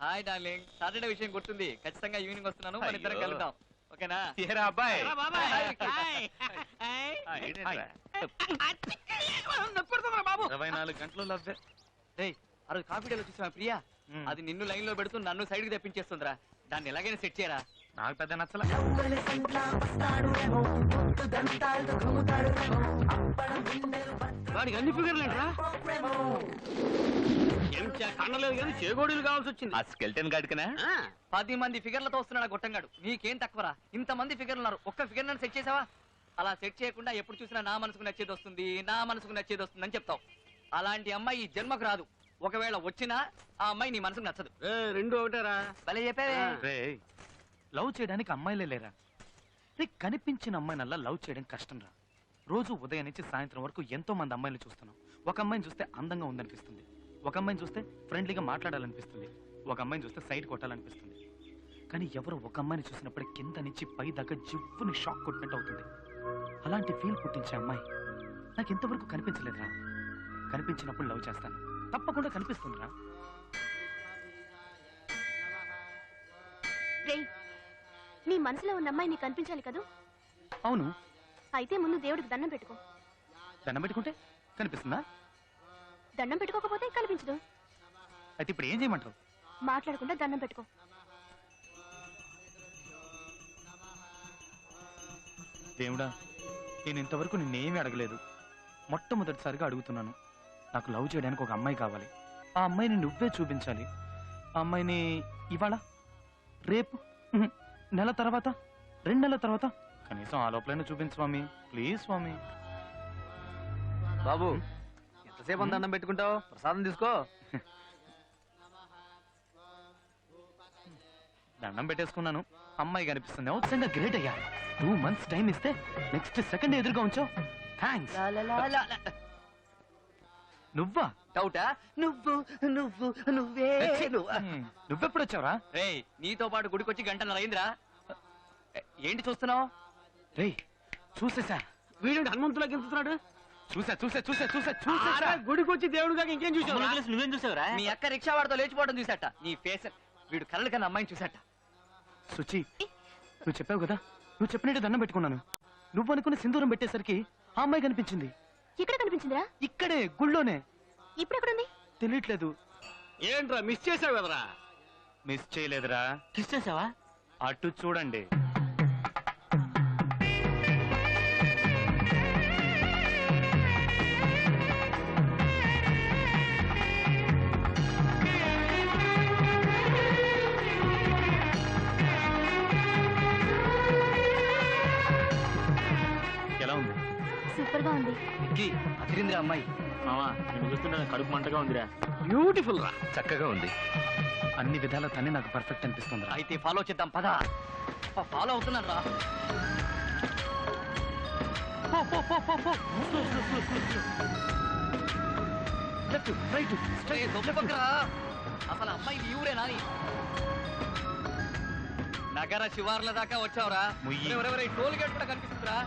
Hi darling. Saturday విషయం గుర్తుంది. ఖచ్చితంగా ఈవినింగ్ వస్తున్నాను. మన ఇద్దరం అయ్యో. కలుద్దాం. ఓకేనా? ఏరా అబ్బాయి. రా బాబాయ్. హాయ్. హాయ్. హాయ్. బాబు ఇరవై నాలుగు గంటలు లవ్వే. రేయ్ ఆ రోజు కాఫీ డేలో చూసావా ప్రియా? మ్మ్. అది నిన్ను లైన్లో పెడుతూ నన్ను సైడ్కి తెప్పించేస్తుందిరా. దాన్ని ఎలాగైనా సెట్ చేయరా? నాకు పెద్ద నచ్చల. వాడికి అన్ని ఫిగర్లు ఏంట్రా? ఏం చే- కన్నలేదు కానీ చేగోడీలు కావాల్సి వచ్చింది. ఆ స్కెల్టన్ గాడికనా? పది మంది ఫిగర్లతో వస్తున్నాడు గొట్టంగాడు. నీకేం తక్కువరా? ఇంత మంది ఫిగర్లు ఉన్నారు. ఒక్క ఫిగర్ నన్ను సెట్ చేసావా? అలా సెట్ చేయకుండా ఎప్పుడు చూసినా నా మనసుకు నచ్చేది వస్తుంది నా మనసుకు నచ్చేది వస్తుంది అని చెప్తావు. అలాంటి అమ్మాయి ఈ జన్మకు రాదు. ఒకవేళ వచ్చినా ఆ అమ్మాయి నీ మనసుకు నచ్చదు. రెండు ఒకటేరా. భలే చెప్పావే. లవ్ చేయడానికి అమ్మాయిలే లేరా? రే కనిపించిన అమ్మాయినల్లా లవ్ చేయడం కష్టం రా రోజు ఉదయం నుంచి సాయంత్రం వరకు ఎంతో మంది అమ్మాయిలు చూస్తున్నాం. ఒక అమ్మాయిని చూస్తే అందంగా ఉందనిపిస్తుంది. ఒక అమ్మాయిని చూస్తే ఫ్రెండ్లీగా మాట్లాడాలనిపిస్తుంది. ఒక అమ్మాయిని చూస్తే సైడ్ కొట్టాలనిపిస్తుంది. కానీ ఎవరు ఒక అమ్మాయిని చూసినప్పుడు కింద నుంచి పై దాకా జివ్వుని షాక్ కొట్టినట్టు అవుతుంది. అలాంటి ఫీల్ పుట్టించే అమ్మాయి నాకు ఇంతవరకు కనిపించలేదురా. కనిపించినప్పుడు లవ్ చేస్తాను. తప్పకుండా కనిపిస్తుందిరా. నీ మనసులో ఉన్న అమ్మాయి నీకు కనిపించాలి కదూ? అవును. అయితే ముందు దేవుడికి దండం పెట్టుకో. దండం పెట్టుకుంటే కనిపిస్తుందా? దండం పెట్టుకోకపోతే కనిపించదు. అయితే ఇప్పుడు ఏం చేయమంటావు? మాట్లాడకుండా దండం పెట్టుకో. దేవుడా నేను ఇంతవరకు నిన్నేమీ అడగలేదు. మొట్టమొదటిసారిగా అడుగుతున్నాను. నాకు లవ్ చేయడానికి ఒక అమ్మాయి కావాలి. ఆ అమ్మాయిని నువ్వే చూపించాలి. ఆ అమ్మాయిని ఇవాళ రేపు నెల తర్వాత రెండు నెలల తర్వాత కనీసం ఆ లోపలైనా చూపించు స్వామి. ప్లీజ్ స్వామి. బాబు ఎంతసేపు అంత దండం పెట్టుకుంటావు? ప్రసాదం తీసుకో. దండం పెట్టేసుకున్నాను. అమ్మాయి కనిపిస్తుంది. అవుతుందా గ్రేట్ అయ్యా. టూ మంత్స్ టైం ఇస్తే నెక్స్ట్ సెకండ్ ఎదురుగా ఉంచావు థ్యాంక్స్ నువ్వా? డౌటా? నువ్వు నువ్వు నువ్వే నువ్వెప్పుడు వచ్చావురా? రే నీతో పాటు గుడికొచ్చి గంటన్నర అయిందిరా. ఏంటి చూస్తున్నావు? రేయ్ చూసేసా. వీడు హనుమంతులా గెలుస్తున్నాడు చూసా చూసా చూసా చూసా చూసా గుడికి వచ్చి దేవుడు కాక ఇంకేం చూసావు నువ్వేం చూసావురా? మీ అక్క రిక్షా వాడితో లేచిపోవడం చూసాట నీ ఫేస్ వీడు కలలు కన్నా అమ్మాయిని చూసాట సుచి నువ్వు చెప్పావు కదా? నువ్వు చెప్పినట్టు దండం పెట్టుకున్నాను. నువ్వు అనుకున్న సింధూరం పెట్టేసరికి ఆ అమ్మాయి కనిపించింది. ఇక్కడ కనిపించిందిరా? ఇక్కడే గుళ్ళోనే. ఇప్పుడు ఎక్కడుంది? తెలియట్లేదు. ఏంట్రా మిస్ చేసావు కదరా? మిస్ చేయలేదురా. మిస్ చేసావా? అటు చూడండి. విక్కీ అదిరింద్ర అమ్మాయి. మామా నేను చూస్తుంటే కడుపు మంటగా ఉందిరా. బ్యూటిఫుల్ రా. చక్కగా ఉంది. అన్ని విధాల తనే నాకు పర్ఫెక్ట్ అనిపిస్తుంది అయితే ఫాలో చేద్దాం పదా. ఫాలో అవుతున్నాను రా. పో, పో, పో, పో, పో. లెఫ్ట్ రైట్ రే, దొబ్బకురా. అసలు అమ్మాయి ఈ ఊరేనా అని. నగర శివార్ల దాకా వచ్చావురా. ముయ్యి. ఒరే, టోల్ గేట్ కూడా కనిపిస్తుందిరా.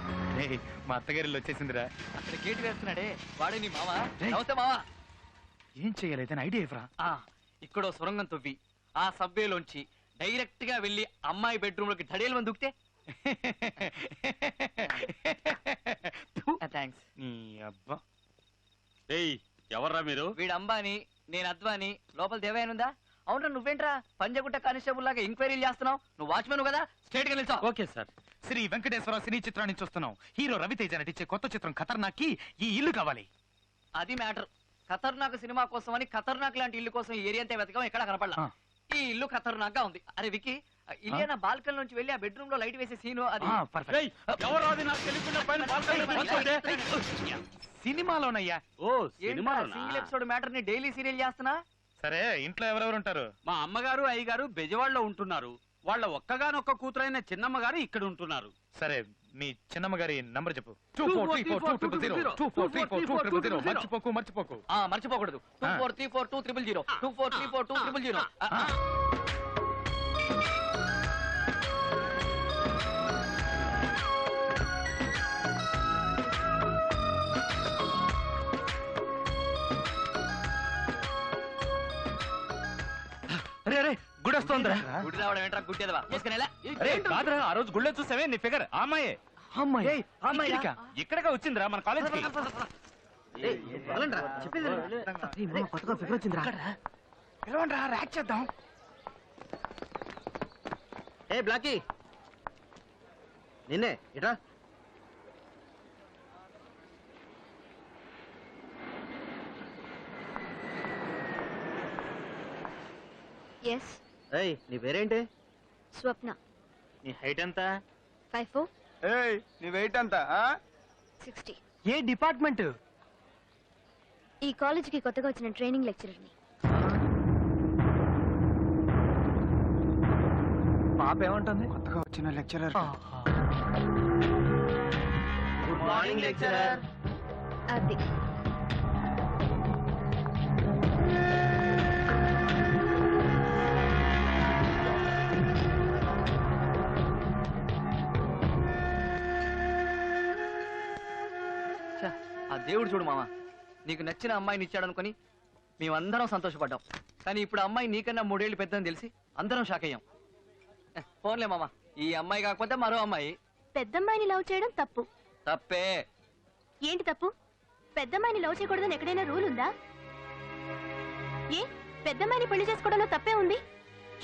మా అత్తగారిలో వచ్చేసిందిరా. అక్కడ గేట్ వేస్తున్నాడే. వాడే నీ మావా? రేయ్. నమస్తే మావా. ఏం చేయలేదని ఐడియా ఇవ్వరా? ఆ, ఇక్కడో సొరంగం తవ్వి ఆ సబ్వేలోంచి డైరెక్ట్గా వెళ్ళి అమ్మాయి బెడ్రూమ్లోకి ధడేలు మంది దుక్తే? థ్యాంక్స్ నీ అబ్బా. ఏయ్ ఎవర్రా మీరు? వీడు అంబాని నేను అద్వాని లోపల దేవయానుందా? అవునా నువ్వేంట్రా? పంజగుట్ట కానిస్టేబుల్ లాగా ఎంక్వైరీలు చేస్తున్నావు? నువ్వు వాచ్మెన్ కదా? స్ట్రేట్గా okay sir. Sri Venkateswara cine చిత్రాన్ని చూస్తున్నాం హీరో రవితేజ నటించే కొత్త చిత్రం ఖతర్నాక్కి ఈ ఇల్లు కావాలి. అది మ్యాటర్. ఖతర్నాక్ సినిమా కోసం అని ఖతర్నాక్ లాంటి ఇల్లు కోసం ఏరియా అంతా వెతకం ఎక్కడ కనపడలా. ఈ ఇల్లు ఖతర్నాక్గా ఉంది. అరే వికి ఇలియనా బాల్కన్ నుంచి వెళ్ళి ఆ బెడ్రూమ్లో లైట్ వేసే సీను అది. సినిమాలోనయ్యా. ఓ? సింగిల్ ఎపిసోడ్ మ్యాటర్ని డైలీ సీరియల్ చేస్తున్నా? సరే ఇంట్లో ఎవరెవరు ఉంటారు మా అమ్మగారు అయ్యగారు బెజవాడలో ఉంటున్నారు వాళ్ళ ఒక్కగానొక్క కూతురైన చిన్నమ్మ గారు ఇక్కడ ఉంటున్నారు సరే మీ చిన్నమ్మ గారి నంబర్ చెప్పు. మర్చిపోకు మర్చిపోకు ఆ మర్చిపోకూడదు two. Four three four two triple zero two four three four two triple zero వస్తోందిరా గుడి రావడం ఏంట్రా? గుడ్డేదవా మూసుకుని ఎలా అరే కాదురా ఆ రోజు గుళ్ళో చూసావే నీ ఫిగర్? ఆ అమ్మాయే. అమ్మాయి? అమ్మాయి ఇక్కడికా? ఇక్కడగా వచ్చిందిరా మన కాలేజ్కి పిలవండిరా, ర్యాక్ చేద్దాం. ఏ బ్లాకీ. నిన్నే ఇట్రా. ఎస్ ఏయ్ నీ పేరేంటి? స్వప్న. నీ హైట్ ఎంత? Five four. ఏయ్ నీ వెయిట్ ఎంత ఆ? సిక్స్టీ. ఏ డిపార్ట్మెంట్? ఈ కాలేజీకి కొత్తగా వచ్చిన ట్రైనింగ్ లెక్చరర్ని. పాప ఏమంటుంది? కొత్తగా వచ్చిన లెక్చరర్. గుడ్ మార్నింగ్ లెక్చరర్ అది దేవుడు చూడు మామ నీకు నచ్చిన అమ్మాయిని ఇచ్చాడు అనుకుని మేమందరం సంతోషపడ్డాం. కానీ ఇప్పుడు అమ్మాయి నీకన్నా మూడేళ్ళు పెద్దని తెలిసి అందరం షాక్ అయ్యాం. eh, పోన్లే మామ ఈ అమ్మాయి కాకపోతే మరో అమ్మాయి. పెద్దమ్మాయిని లవ్ చేయడం తప్పు. తప్పే. ఏంటి తప్పు? పెద్దమ్మాయిని లవ్ చేయకూడదని ఎక్కడైనా రూల్ ఉందా? ఏ పెద్దమ్మాయిని పెళ్ళి చేసుకోవడంలో తప్పే ఉంది?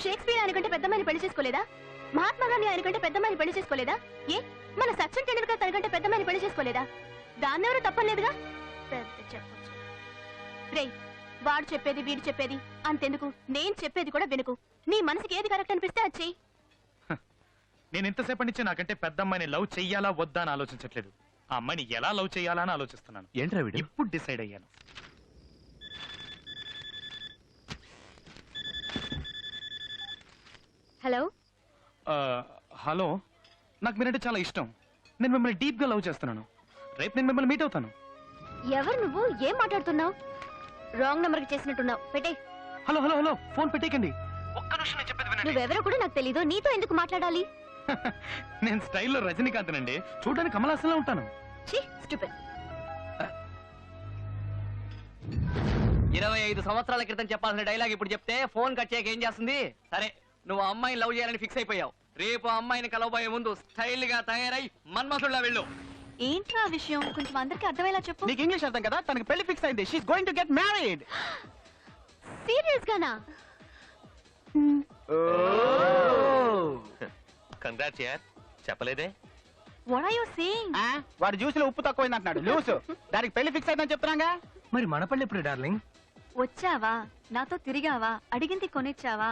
షేక్స్పియర్ ఆయన కంటే పెద్దమ్మాయిని పెళ్ళి చేసుకోలేదా? మహాత్మా గాంధీ ఆయన కంటే పెద్దమ్మాయిని పెళ్ళి చేసుకోలేదా? ఏ మన సచిన్ టెండూల్కర్ తన కంటే పెద్దమ్మాయిని పెళ్ళి చేసుకోలేదా? దాన్నెవరూ తప్పలేదుగా పెద్ద చెప్పొచ్చు. రే వాడు చెప్పేది వీడు చెప్పేది అంతెందుకు? నేను చెప్పేది కూడా వినుకు. నీ మనసుకి ఏది కరెక్ట్ అనిపిస్తే అది చెయ్యి. నేను ఇంతసేపటి నుంచి నాకంటే పెద్ద అమ్మాయిని లవ్ చెయ్యాలా వద్దా అని ఆలోచించట్లేదు. ఆ అమ్మాయిని ఎలా లవ్ చెయ్యాలా అని ఆలోచిస్తున్నాను. ఏంట్రా వీడు? ఇప్పుడు డిసైడ్ అయ్యాను. హలో? ఆ, హలో. నాకు మీరంటే చాలా ఇష్టం. నేను మిమ్మల్ని డీప్గా లవ్ చేస్తున్నాను. రేపు నేను మిమ్మల్ని మీట్ అవుతాను. ఎవరు నువ్వు? ఏం మాట్లాడుతున్నావు? రాంగ్ నెంబర్కి చేసినట్టున్నావు. పెట్టే. హలో హలో హలో ఫోన్ పెట్టేకండి ఒక్క నిమిషం నేను చెప్పేది వినండి. నువ్వెవరో కూడా నాకు తెలీదు. నీతో ఎందుకు మాట్లాడాలి? నేను స్టైల్లో రజనీకాంత్ నండి చూడడానికి కమలాసంలో ఉంటాను. ఛీ స్టూపిడ్ ఇరవై ఐదు సంవత్సరాల క్రితం చెప్పాల్సిన డైలాగ్ ఇప్పుడు చెప్తే ఫోన్ కట్ చేయక ఏం చేస్తుంది? సరే నువ్వు ఆ అమ్మాయిని లవ్ చేయాలని ఫిక్స్ అయిపోయావు. రేపు ఆ అమ్మాయిని కలవబోయే ముందు స్టైల్గా తయారై మన్మథుల్లా వెళ్ళు. ఏంట్రా ఆ విషయం? కొంచెం అందరికి అర్థమయ్యేలా చెప్పు. నీకు ఇంగ్లీష్ అర్థం కదా? తనకి పెళ్ళి ఫిక్స్ అయింది. She's going to get married serious Gaana? Congrats యార్ చెప్పలేదే? వాట్ ఆర్ యు సేయింగ్ వాడు జ్యూస్లో ఉప్పు తక్కువైంది అంటున్నాడు. లూస్ దానికి పెళ్ళి ఫిక్స్ అయిందని చెప్తున్నాగా? మరి మన పళ్ళు ఎప్పుడు డార్లింగ్ వచ్చావా? నాతో తిరిగావా? అడిగింది కొనిచ్చావా?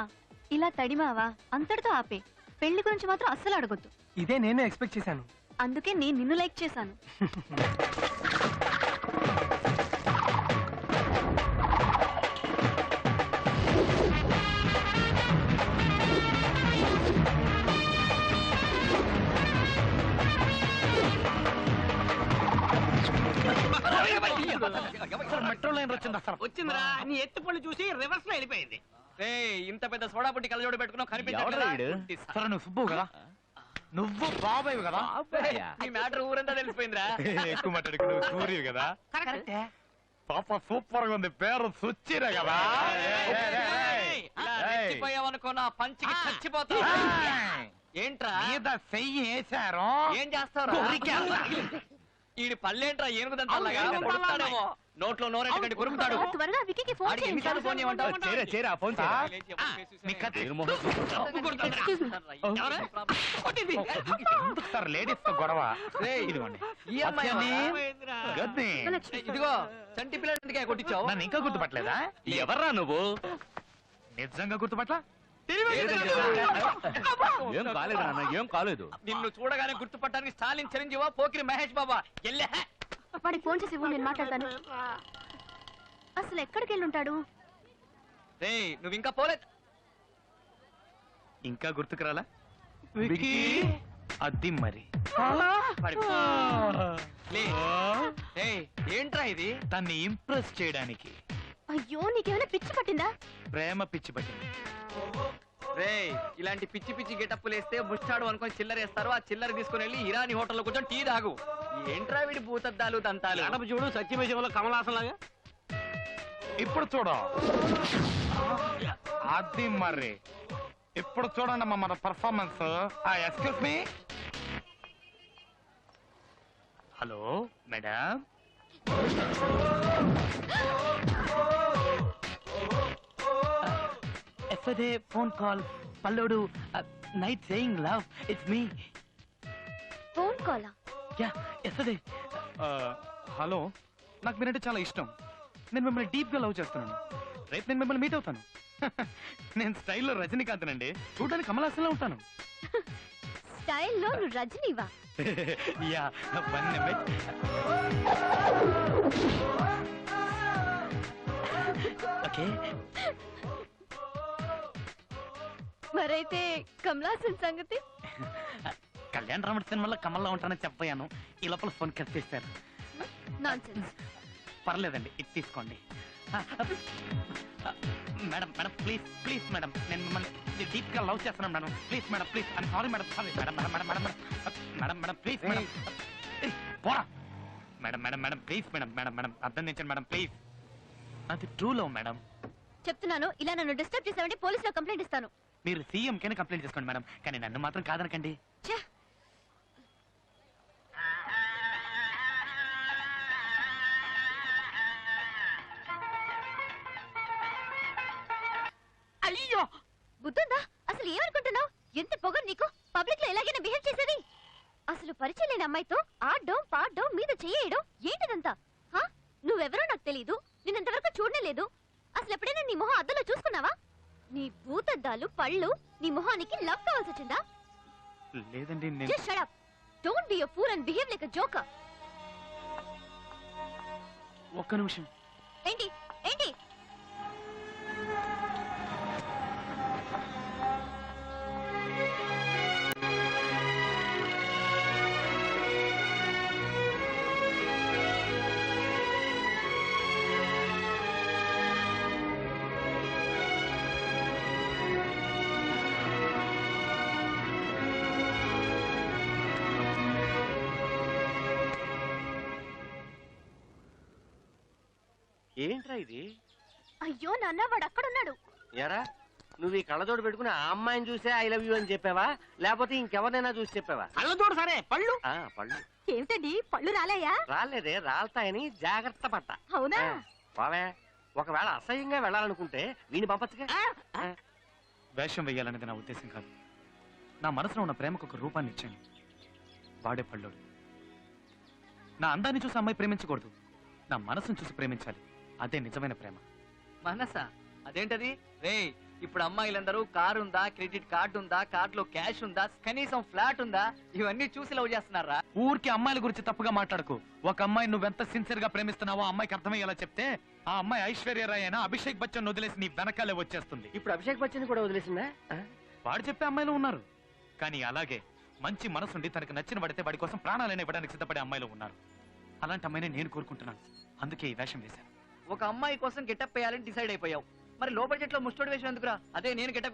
ఇలా తడిమావా? అంతటితో ఆపే. పెళ్ళి గురించి మాత్రం అస్సలు అడగొద్దు. ఇదే నేను ఎక్స్పెక్ట్ చేశాను. అందుకే నేను నిన్ను లైక్ చేశాను. మెట్రో లైన్ వచ్చింది అసలు వచ్చిందిరా. నీ ఎత్తు పళ్ళు చూసి రివర్స్లో వెళ్ళిపోయింది. ఏయ్, ఇంత పెద్ద సోడా పుట్టి కలజోడు పెట్టుకున్నావు? సరే. నువ్వు సుబ్బు కదా. నువ్వు బాబాయ్ కదా? నీ మ్యాటర్ ఊరంతా తెలిసిపోయిందిరా. ఎక్కువ మాట్లాడుకు నువ్వు సూర్యు కదా పాప సూపర్గా ఉంది. పేరు సుచ్చిరా కదా? నా పంచికి చచ్చిపోతావు? ఏంట్రా? మీద చెయ్యి వేశారు. ఏం చేస్తావురా? ఈడి పళ్ళేంట్రా ఏనుగుదంతలాగా కొడుతాడేమో. నోట్లో నోరెట్టుకండి కొరుకుతాడు. త్వరగా వికీకి ఫోన్ ఆడికి ఎన్నిసార్లు ఫోన్ చేయమంటావు? చేరా చేరా ఫోన్ చేరా. నీ కత్తి me. ఎందుకు సార్ లేడీస్తో గొడవ. ఇదిగోండి. ఈ అమ్మాయి గద్ది. ఇదిగో చంటి పిల్లలు ఎందుకే కొట్టించావు. నన్ను ఇంకా గుర్తుపట్టలేదా? ఎవర్రా నువ్వు? నిజంగా గుర్తుపట్ల ఏం కాలేదు నాన్న ఏం కాలేదు. నిన్ను చూడగానే గుర్తుపట్టడానికి స్టాలిన్ చిరంజీవా పోకిరి మహేష్ బాబా. ఎల్లే. వాడికి ఫోన్ చేసి ఇవ్వు నేను మాట్లాడతాను. అసలు ఎక్కడికి వెళ్ళి ఉంటాడు రేయ్ నువ్వు ఇంకా పోలేదు ఇంకా గుర్తుకురాలా? అది మరి. లే. ఏంట్రా ఇది? తన్ని ఇంప్రెస్ చేయడానికి. అయ్యో నీకేమైనా పిచ్చి పట్టిందా? ప్రేమ పిచ్చి పట్టింది. రేయ్ ఇలాంటి పిచ్చి పిచ్చి గెటప్పులు వేస్తే ముష్టాడు అనుకొని చిల్లర వేస్తారు. ఆ చిల్లర తీసుకుని వెళ్ళి ఇరానీ హోటల్లో కూర్చొని టీ తాగు. ఏంట్రా వీడి భూతద్దాలు దంతాలు? గడప చూడు సత్యమేశంలో కమలాసం లాగా ఇప్పుడు చూడ. అది మరి. ఇప్పుడు చూడండి అమ్మా మన performance excuse me hello madam yesterday phone call పల్లోడు night saying love it's me phone కాలా యా ఎస్టర్డే హలో నాకు మీరంటే చాలా ఇష్టం. నేను మిమ్మల్ని డీప్గా లవ్ చేస్తున్నాను. రేపు నేను మిమ్మల్ని మీట్ అవుతాను. నేను స్టైల్లో రజనీకాంత్ అండి చూడడానికి కమలాసంలో ఉంటాను. స్టైల్లో నువ్వు రజనీవా? యా వన్ నిమిట్ ఓకే మరైతే కమలాసన్ సంగతి కళ్యాణ్ రాముడి సినిమాలో కమల్లో ఉంటానని చెప్పాను ఈ లోపల ఫోన్ కట్ చేశారు నాన్సెన్స్ పర్లేదండి ఇది తీసుకోండి madam madam please please madam నేను మిమ్మల్ని డీప్గా లవ్ చేస్తున్నాను madam please madam please I'm sorry madam sorry madam madam madam madam madam madam please madam ఏయ్, పోరా madam madam madam please madam madam madam అర్థం తెచ్చండి మేడం ప్లీజ్ అది true love madam చెప్తున్నాను ఇలా నన్ను డిస్టర్బ్ చేసావంటే పోలీసులో కంప్లైంట్ ఇస్తాను మీరు సీఎం కైనా కంప్లైంట్ చేసుకోండి మేడం. కానీ నన్ను మాత్రం కాదనకండి. అయ్యో! బుద్ధుందా? అసలు ఏమనుకుంటున్నావు? ఎంత పొగరు నీకు? పబ్లిక్లో ఎలాగైనా బిహేవ్ చేసేది? అసలు పరిచయం లేని అమ్మాయితో ఆడడం పాడడం మీద చేయడం ఏంటిదంతా? నువ్వెవరో నాకు తెలీదు. నిన్నంతవరకు చూడలేదు లేదు. అసలు ఎప్పుడైనా నీ మొహం అద్దంలో చూసుకున్నావా? నీ భూతద్దాలు పళ్ళు నీ మొహానికి లవ్ కావాల్సి వచ్చిందా? లేదండి నేను just shut up don't be a fool and behave like a joker ఒక్క నిమిషం. ఏంటి ఏంటి? ఏంట్రా ఇది? అయ్యో నాన్న వాడు అక్కడున్నాడు. ఎరా నువ్వు ఈ కళ్ళజోడు పెట్టుకుని ఆ అమ్మాయిని చూసే ఐ లవ్ యూ అని చెప్పావా? లేకపోతే ఇంకెవరినైనా చూసి చెప్పావా? కళ్ళ చూడు సరే పళ్ళు? ఆ పళ్ళు. ఏమిటండి పళ్ళు రాలేయా? రాలేదే రాలతాయని జాగ్రత్త పట్ట అవునా? ఆ, బావే ఒకవేళ అసహ్యంగా వెళ్ళాలనుకుంటే వీని పంపచ్చుగా. వేషం వేయాలనేది నా ఉద్దేశం కాదు. నా మనసులో ఉన్న ప్రేమకు ఒక రూపాన్ని ఇచ్చాను వాడే పళ్ళోడు. నా అందాన్ని చూసి అమ్మాయి ప్రేమించకూడదు. నా మనసును చూసి ప్రేమించాలి. అదే నిజమైన ప్రేమ. మనసా? అదేంటది? రే ఇప్పుడు అమ్మాయిలందరూ కార్ ఉందా క్రెడిట్ కార్డు ఉందా కార్డ్లో క్యాష్ ఉందా కనీసం ఫ్లాట్ ఉందా ఇవన్నీ చూసి లవ్ చేస్తున్నారా? ఊరికి అమ్మాయిల గురించి తప్పుగా మాట్లాడకు. ఒక అమ్మాయి నువ్వెంత సిన్సియర్గా ప్రేమిస్తున్నావో అమ్మాయికి అర్థమయ్యేలా చెప్తే ఆ అమ్మాయి ఐశ్వర్య రాయ్ అయినా అభిషేక్ బచ్చన్ వదిలేసి నీ వెనకాలే వచ్చేస్తుంది. ఇప్పుడు అభిషేక్ బచ్చన్ కూడా వదిలేసిందా? ఆ? వాడు చెప్పే అమ్మాయిలు ఉన్నారు. కానీ అలాగే మంచి మనసుండి తనకు నచ్చిన పడితే వాడి కోసం ప్రాణాలైనా ఇవ్వడానికి సిద్ధపడే అమ్మాయిలు ఉన్నారు. అలాంటి అమ్మాయిని నేను కోరుకుంటున్నాను. అందుకే ఈ వేషం వేశాను. ఒక అమ్మాయి కోసం గెటప్ వేయాలని డిసైడ్ అయిపోయావు. మరి లో బడ్జెట్లో ముస్టోడ్ ఎందుకురా? అదే నేను గెటప్